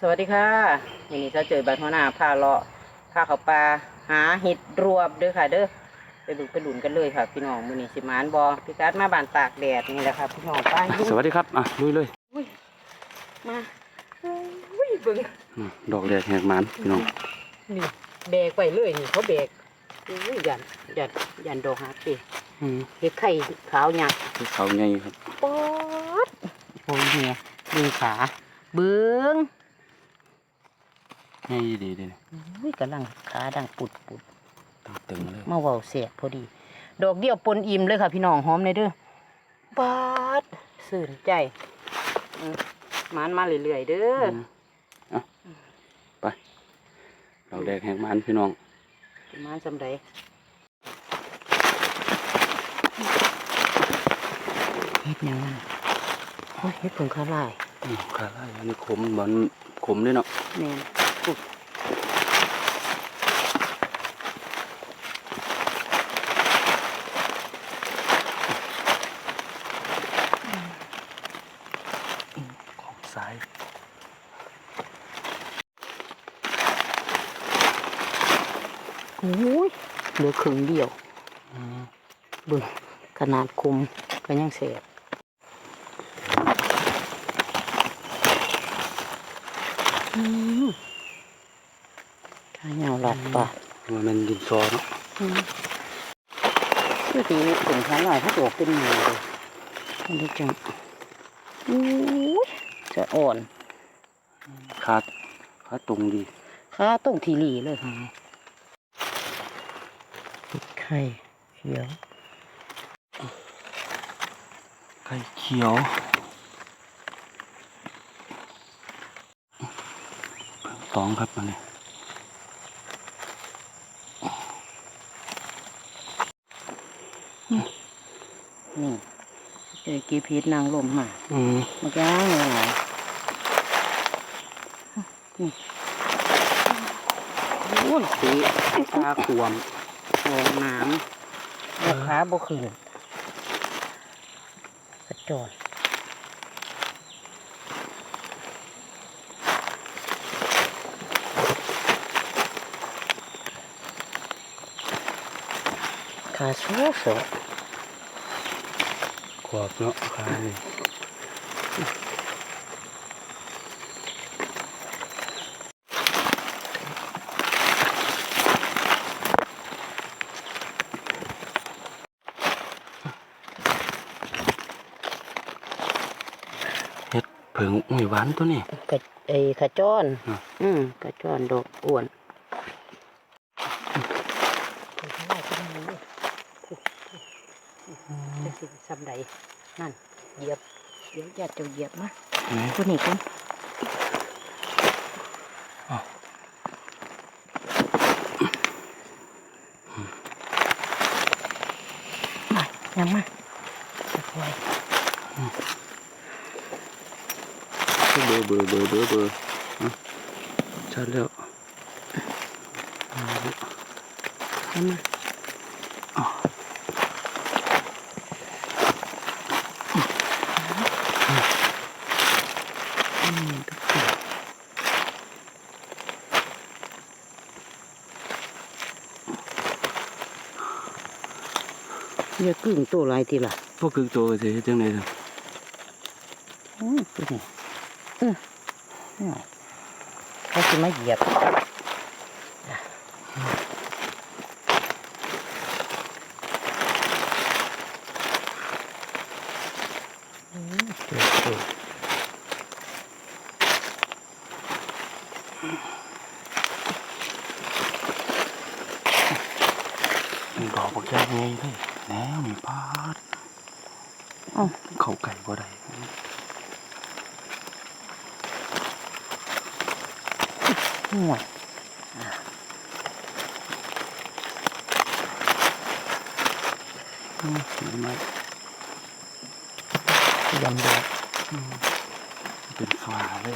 สวัสดีค่ะวันนี้เจ้าเจอบัตรหัวหน้าพาเลาะพาเขาปลาหาเห็ดรวบเด้อค่ะ เด้อไปดูไปหลุนกันเลยค่ะ พี่น้องมื้อนี้สิหมานบอพี่กัดมาบานตากแดดนี่แหละค่ะพี่น้องไปลุยสวัสดีครับอะลุยเลยอุ้ยมาอุ้ยเบิ่งอืมดอกแรกแหกหมันพี่น้องนี่แบกไปเลยนี่เขาแบกอุ้ยยันยันยันดอกฮักสิอืมเห็ดไข่ขาวหยักคือเขาไงครับป๊อดโอ้ยเนี่ยดึงขาเบิ่งไงดีเด่นอุ้ยกำลังขาดังปุดปุดตึงตึงๆเลยมาเว้าเสียพอดี ดอกเดียวปนอิ่มเลยค่ะพี่น้องหอมเลยเด้อปาดสื่นใจอืมหมันมาเรื่อยๆเด้อมเอาไปดอกแรกแหกหมันพี่น้องหมันสำใดเฮ็ดหยังนั่นโอ้ยเฮ็ดผงคาลายอืมขาไล่อันนี้ขมมันขมด้วยเนาะแม่นอุ๊ย ของซ้ายโอ้ยเหลือครึ่งเดียวอืมเบิ่งขนาดคุมก็ยังเสียบอืมข้า เหนียวหลับปะว่ามันดินซอเนาะคือทีถึงขาลายถ้าตัวเป็นหมูเลยอันนี้จังอู้ยจะอ่อนขาดขาดตรงดีขาต้องทีหลีเลยค่ะไข่เขียว ไข่เขียวสองครับมาเลย นี่เจอกีพีชนางลมมาอืมมันก็ง่ายนี่โอ้ยสีตาขวมฟองน้ำราคาบ่ขึ้นกระจอนขาโซ่โซ่ ขวบเนาะขานี่เฮ็ดเผิงอุ้ยหวานตัวนี้กระไอ้ขาจอนอะอืมขาจอนดอกอ้วน จะสิสำใดนั่นเหยียบเดี๋ยวญาติเจะเหยียบมาเห็นไหมตัวนี้กันอ้าวมายังมาจะคอยเบอร์เบอร์เบอร์เบอร์เบอร์อะชัดแล้วอ่ายังมาอืมทุกคน อย่ากึ่งตัวไรทีละพวกคือตัวสิเฮ็ดจังได๋ล่ะอืมตัวนี้เออนี่เขาจะมาเหยียบอืมสวยๆดอกบักใหญ่ไงเลย แล้วนี่ปาดเอ้าเข้าไก่บ่ได้ห่วยอืมเห็นไหมยำดอกเป็นฟ้าเลย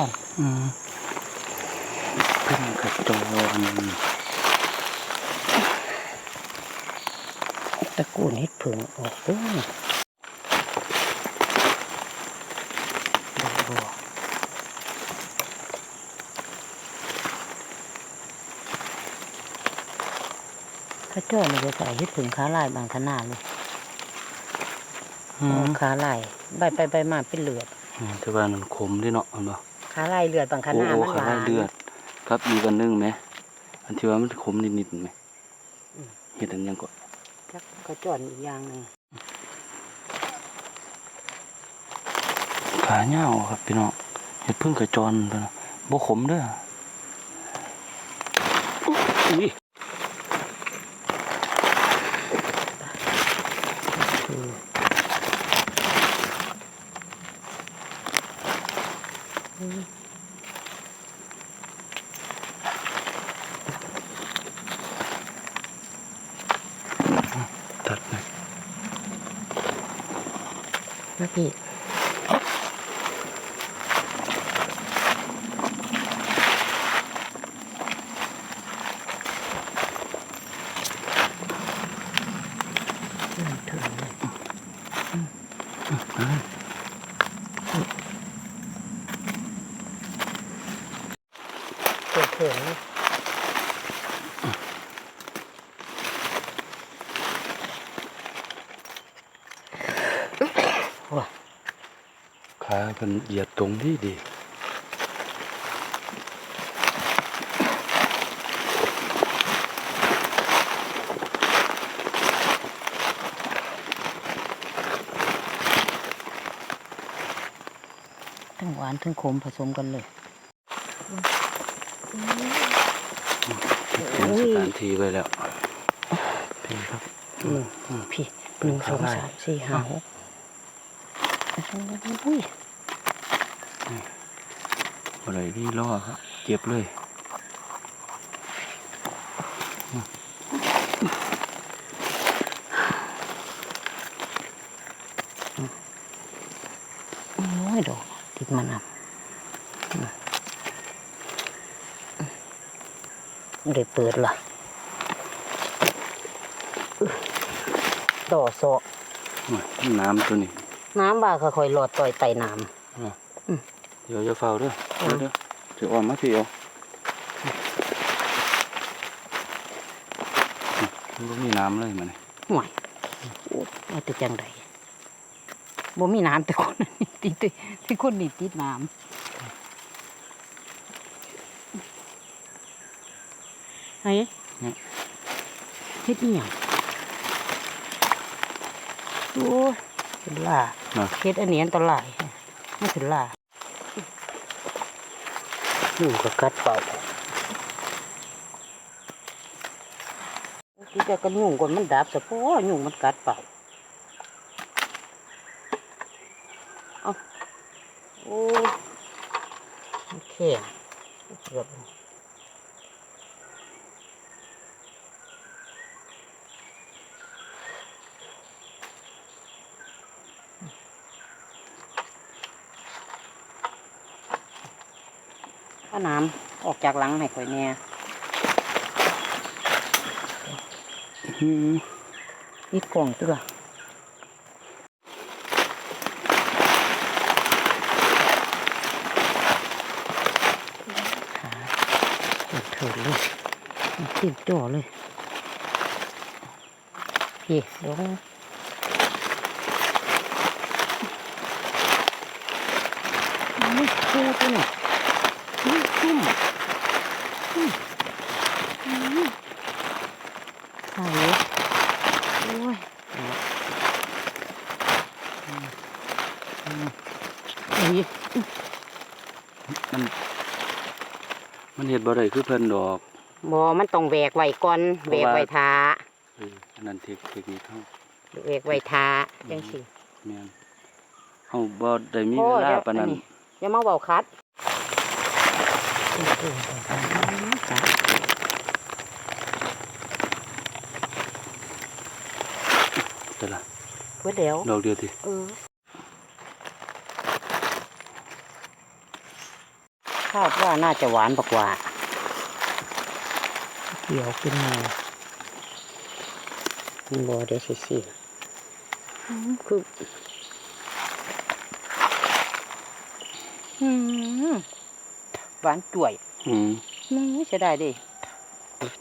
อนอืมพึ่งกระจรตระกูลเฮ็ดผึ่งออกเด้อได้บ่กระจอนนี่ก็ใส่เฮ็ดผึ่งขาลายบางขนาดเลยอืมขาลายใบไปใบมาเป็นเลือดอืมแต่ว่ามันขมเด้เนาะอันบ่ ขาลายเลือดบางขโอ้นาดโอ้มันหานขาวได้เลือด ครับอีกอันหนึงไหมอันที่ว่ามันขมนิดๆไหมเห็ดอันยังก็จักกระจอนอีกอย่างหนึงขาเหย้าครับพี่น้องเห็ดพึ่งกระจรตัวนะบ่ขมเด้ออุ้ยคือ ตัดเลยเมื่อกี้ เริ่มถึงเลยเถิงเถิงเลย ขา เป็นเหยียดตรงที่ดีทั้งหวานทั้งขมผสมกันเลยเตรียมสถานที่ไว้แล้วพี่ครับหนึ่งพี่หนึ่งสองสามสี่ห้าหกอุ้ย อะไรนี่ล่อครับเจ็บเลยโอ้ยดอกติดมันอะเดี๋ยวเปิดล่ะต่อโซน้ำตัวนี้ น้ำบ่าค่อยหลอดต่อยไตน้ำ เดี๋ยวจะเฝ้าเด้อเดี๋ยวเด้อจะอ่อนมาพี่เอามันบ่มีน้ำเลยมันนี่ำห่วยโอ้ยแต่จังใดบ่มีน้ำแต่คนนี้ติดที่คนนี้ติดน้ำไอ้เฮ็ดอีหยังโอ้ยเป็นล่านะเฮ็ดอันนี้อันตรายไม่ถึงล่า อยู่กับกัดเป่าที่จะกันยุ่งก่อนมันดับสะโพอยุ่งมันกัดเป่าเอาโอ้แข็งเกือบ เอาน้ำออกจากหลังให้ข่อยแน่อืมนี่กล่องตัวขาเถิดเลยติดจ่อเลยพี่ลงนี่คู่ตัวนี่นี่ซุ่มอืม อืมใส่โอ้ยมัน มันเห็ดบ่ได้คือเพิ่นดอกบอมันต้องแหวกไว้ก่อนแหวกไว้ทาอันนั้นเทคเทคนิคเฮาแหวกไว้ทาจังสิแม่นเฮาบ่ได้มีเวลาปานนั้นอันนี้อย่ามาเบาคัด จ้ะเดี๋ยวล่ะเพื่อเดี๋ยวดอกเดียวติเออคาดว่าน่าจะหวานกว่า เกี่ยวขึ้นมามันบอเดี๋ยวสิสิอืมคืออืม หวานจ่วยอืมนี่ใช่ได้ดิ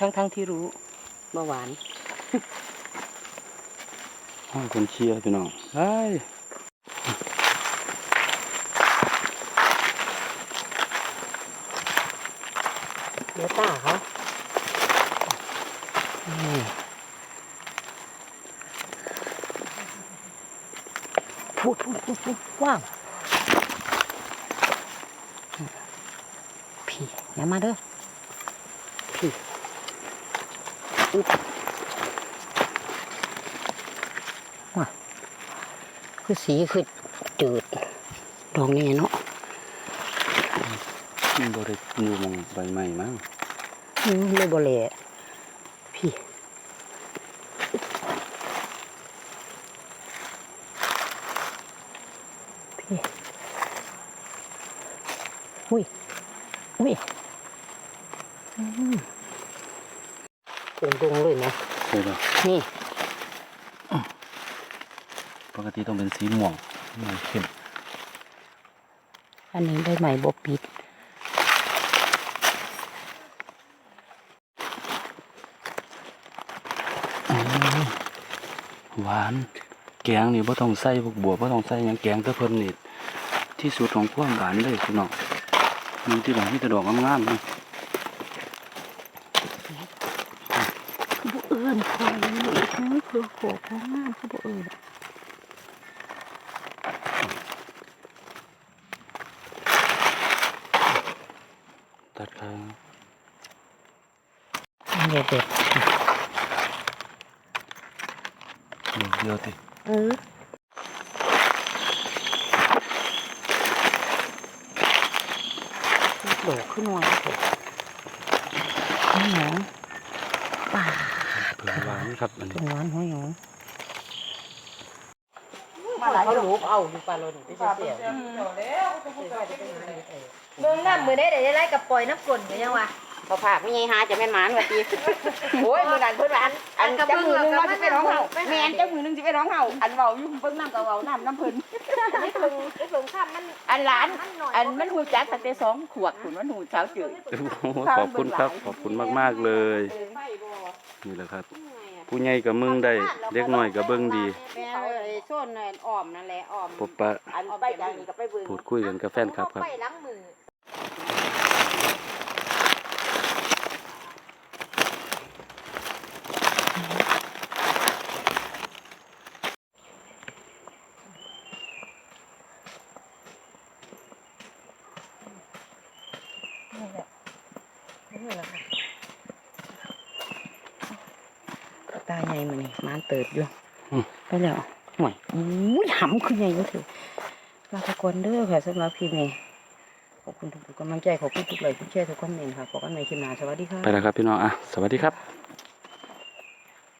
ทั้งทั้งๆที่รู้เมื่อหวานห้องคนเชียร์พี่น้องเฮ้ยเดี๋ยวตาเขาอืมพูดพูดพูดพูดว่างพี่ อย่ามาเด้อพี่อึ๊บว่าคือสีคือจืดดองนี่เนาะมันบริอยู่หมองใบใหม่มั้งอืมเลยบเละพี่พี่อุ้ยอุ้ยอืม ตรงตรงๆเลยนะใช่ป่ะนี่ปกติต้องเป็นสีม่วงม่วงเข้มอันนี้ได้ใหม่บปิดอืมหวานแกงนี่บ่ต้องใส่พวกบัวบ่ต้องใส่หยังแกงแตะเพิ่นนี่ที่สุดของความหวานเลยพี่น้องมีที่หลังที่ตะดอกงามๆนี่ คือบุเอิญคอยนี่ คือโขกของงามคือบุเอิญตัดข้างเด็ดเด็ดเดียวเดียวติเออโดดขึ้นมาเถอะนี่หนองป่าเผือหวานครับอันตรนี้งนั้นหัวหยองมาหลายเขาลูกเอาอยู่ปลาโลนที่เสียเมืองน้ำมือได้เดี๋ยวจะไล่กับปล่อยน้ำกลนกันยังวะพอผากไม่ยังหาจะแม่นหมานว่าตีโอ้ยมือนันเพิ่นหวานอันเจ้ามือนึงเราจะไปร้องเห่าแม่นเจ้ามือนึงจะไปร้องเห่าอันเว้าอยู่เพิ่งน้ำกับเว้าน้ำน้ำเพิ่นไม่เพิ่งไม่เพิ่งข้ามมันอันหลานมันหน่อยอันมันหูจักตั้งแต่สองขวบขุนมันหูเช้าจืดโอ้โหขอบคุณครับขอบคุณมากๆเลย นี่แหละครับ ผู้ใหญ่กับมึงได้เล็กน้อยกับเบิ่งดีแม่เอ้ยโซนนั่นอ้อมนั่นแหละอ้อมพบปะอันไปจากนี้ก็ไปเบิ่งพูดคุยกันกับแฟนครับครับ ไปล้างมือตา ใหญ่มานี่มานเติบอยู่อืมไปแล้วห่วยอุ้ยหำขึ้นใหญ่อยู่เถอะลาตะกอนเด้อค่ะสำหรับพี่นี่ขอบคุณทุกๆกำลังใจขอบคุณทุกไลค์ทุกแชร์ทุกคอมเมนต์ค่ะพบกันใหม่คลิปหน้าสวัสดีค่ะไปแล้วครับพี่น้องอะสวัสดีครับ